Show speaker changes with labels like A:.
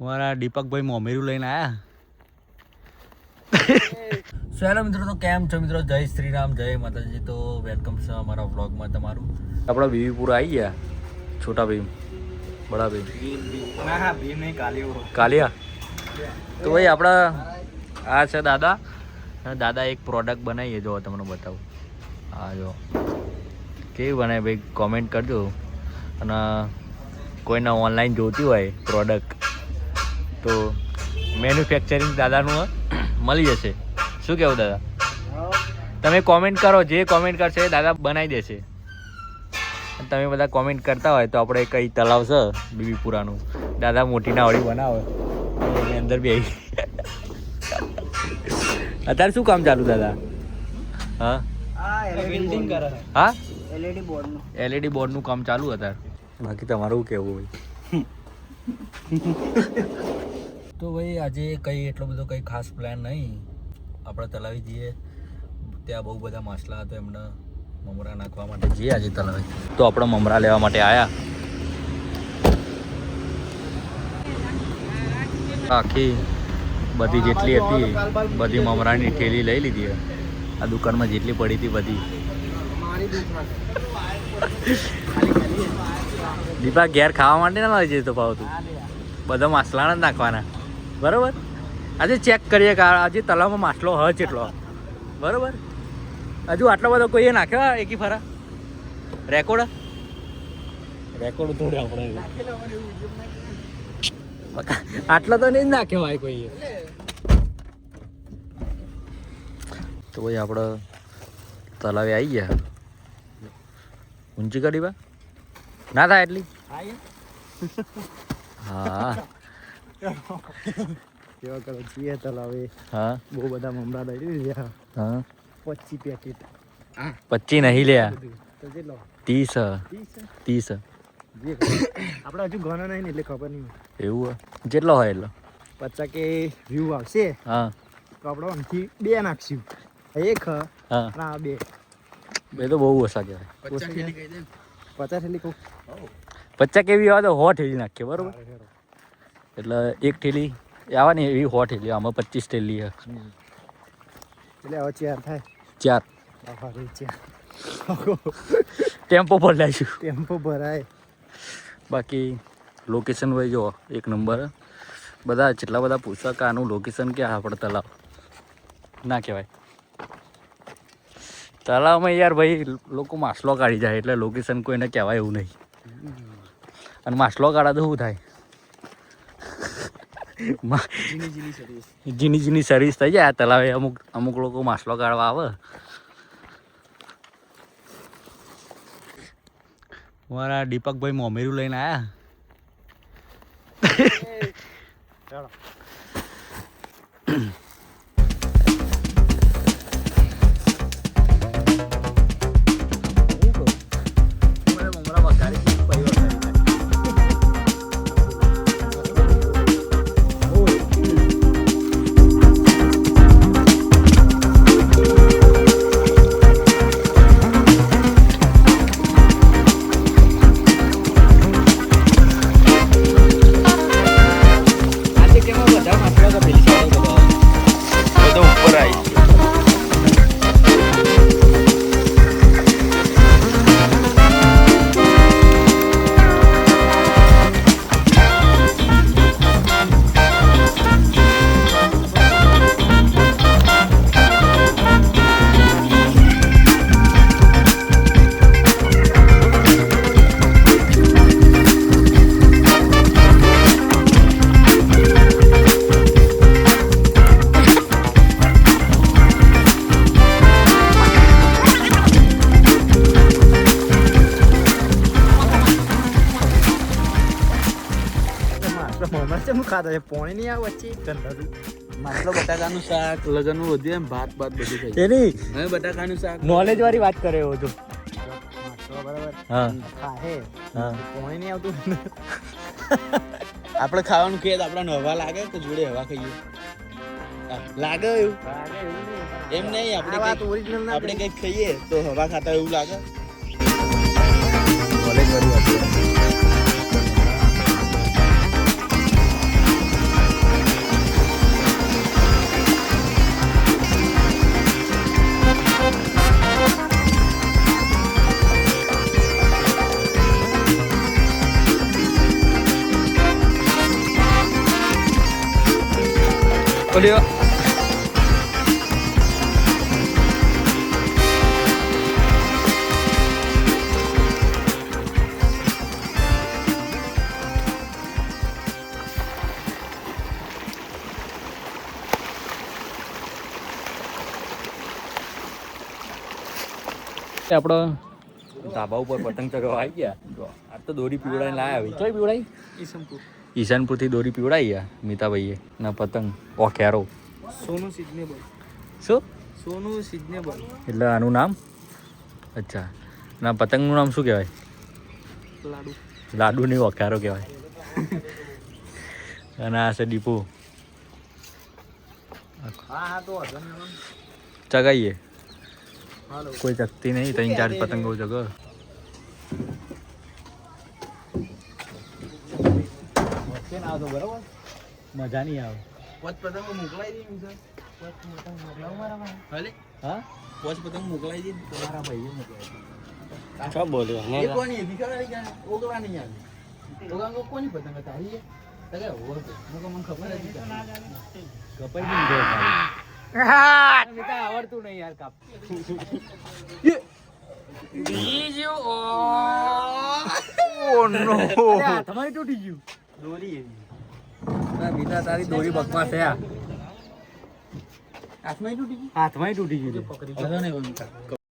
A: મારા દીપકભાઈ મોમેરું લઈને આયા. સો હેલો મિત્રો તો કેમ છો મિત્રો? જય શ્રી રામ જય માતાજી. તો વેલકમ છે અમારા વ્લોગમાં તમારું. આપણા બીવીપુર આવી ગયા છોટા ભીમ બડા ભીમ. કાલિયા તો ભાઈ આપણા આ છે દાદા. અને દાદા એક પ્રોડક્ટ બનાવીએ જો તમને બતાવું. હા જો. કેવી બનાવી ભાઈ કોમેન્ટ કરજો. અને કોઈને ઓનલાઈન જોતી હોય પ્રોડક્ટ તો મેન્યુફેક્ચરિંગ દાદાનું મળી જશે. શું કહેવું દાદા? તમે કોમેન્ટ કરો જે કોમેન્ટ કરશે એ દાદા બનાવી દેશે. તમે બધા કોમેન્ટ કરતા હોય તો આપણે કઈ તલાવ છે બીબીપુરાનું દાદા મોટી નાવડી બનાવે. એની અંદર બી અત્યારે શું કામ ચાલુ દાદા? હા? હા?
B: એલઈડી બોર્ડનું
A: એલઈડી બોર્ડનું કામ ચાલુ અત્યારે. બાકી તમારું કેવું હોય? તો ભાઈ આજે કંઈ એટલો બધો કંઈ ખાસ પ્લાન નહીં. આપણે તલાવી જઈએ. ત્યાં બહુ બધા માછલા હતા એમને. મમરા નાખવા માટે જઈએ આજે તલાવી. તો આપણે મમરા લેવા માટે આવ્યા આખી બધી જેટલી હતી, બધી મમરાની ઠેલી લઈ લીધી. આ દુકાનમાં જેટલી પડી હતી બધી. દીપા ઘેર ખાવા માટે ના લઈ જતો ભાવ તું બધા માછલા જ નાખવાના. બરોબર? આજે ચેક કરીએ કે આજે તલાવમાં માછલો હ ચેટલો. બરોબર? હજુ આટલો બધો કોઈએ નાખ્યો એકી ફરા? રેકોર્ડ રેકોર્ડ થોડું આપણે. આટલો તો નહીં નાખ્યો ભાઈ કોઈએ તો ભાઈ આપણે તલાવે આવી ગયા. ઊંચી કરી બા. ના થાય એટલી? હા.
B: કેવા કરો છીએ તલાવે
A: હા?
B: બહુ બધા મમરા લઈ લીધા
A: હા.
B: પચી પેકેટ.
A: પચી નહીં લ્યા ત્રીસ હ,
B: ત્રીસ
A: હ.
B: આપણે હજુ ઘણો નહીં ને એટલે ખબર નહીં.
A: એવું હ? જેટલો હોય એટલો.
B: પચાસ કે વ્યૂ આવશે.
A: હા.
B: તો આપણે આમથી બે નાખશું. એક હ.
A: હા.
B: ના બે.
A: બે તો બહુ ઓછા કહેવાય.
B: પચાસ એટલે કહું
A: પચાસ કેવી હોય તો હો ઠેલી નાખીએ બરોબર? એટલે એક ઠેલી આવવાની એવી હો ઠેલી આમાં પચીસ ઠેલી હે
B: એટલે હવે ચાર થાય.
A: ચાર. ટેમ્પો પર લાવીશું
B: ટેમ્પો ભરાય.
A: બાકી લોકેશન હોય જો એક નંબર. બધા જેટલા બધા પૂછતા કે આનું લોકેશન ક્યાં આપણે તલાવ. ના કહેવાય. તલાવમાં યાર ભાઈ લોકો માછલો કાઢી જાય એટલે લોકેશન કોઈને કહેવાય એવું નહીં. અને માછલો કાઢા તો શું થાય?
B: જીની જીની સર્વિસ
A: જીની જીની સર્વિસ થઈ જાય આ તલાવે અમુક અમુક લોકો માછલો કાઢવા આવે. મારા દીપકભાઈ મોમેરું લઈને આયા.
B: ખાતા છે પોણી નહીં આવે વચ્ચે?
C: માછલો બટાકાનું શાક લગનનું બધું એમ ભાત ભાત બધું થઈ
A: એની
C: હવે બટાકાનું શાક.
A: નોલેજ વાળી વાત કરે એવો તો
B: માછલો બરાબર?
A: હા.
B: ખાહે.
A: હા.
B: પોણી નહીં આવતું.
C: આપણે ખાવાનું કહીએ તો આપણે હવા લાગે તો જોડે હવા ખાઈએ. લાગે એવું. એમ નહીં આપણે આપણે કંઈક ખાઈએ તો હવા ખાતા એવું લાગે.
A: નોલેજ વાળી વાત ખોલ્યો આપણો ધાબા ઉપર પતંગ ચગાવવા આવી ગયા જો આ તો દોરી પીવડાઈને લાયા આવી ચોય પીવડાઈ
C: ઈસમપુર
A: ઈશાનપુરથી દોરી પીવડાવી મીતાભાઈએ ના પતંગ. ઓખેરો
C: સોનું સિઝનેબલ
A: શું?
C: સોનું સિઝનેબલ
A: એટલે આનું નામ? અચ્છા. ના પતંગનું નામ શું કહેવાય?
C: લાડુ.
A: લાડુ નહીં ઓખારો કહેવાય. અને આ છે
C: ડીપો
A: ચગાઈએ. કોઈ ચકતી નહીં ત્રણ ચાર પતંગો ચગો બરાબર. મજા નહીં આવે.
C: પોચ પતંગ મોકલાઈ દે પોચ પતંગ મોકલાવ. મારા ભાઈ હાલે
A: હા?
C: પોચ પતંગ મોકલાઈ દે. તમારા ભાઈએ મોકલાઈ
D: શું બોલ્યો?
C: એ કોની? દીકરા કે ઓગળા નહીં આવી ઓગળા કોની પતંગ તારી છે? તને ઓર મને ખબર હતી
A: કપાઈ નહીં ગયો ખાલી.
C: આવડતું નહીં યાર કાપ.
A: તમારી તૂટી ગયું.
C: દોરી
A: મીઠા તારી દોરી બકમાં છે આ.
C: હાથમાં તૂટી ગયું
A: હાથમાં તૂટી ગયું
C: પકડી નહીં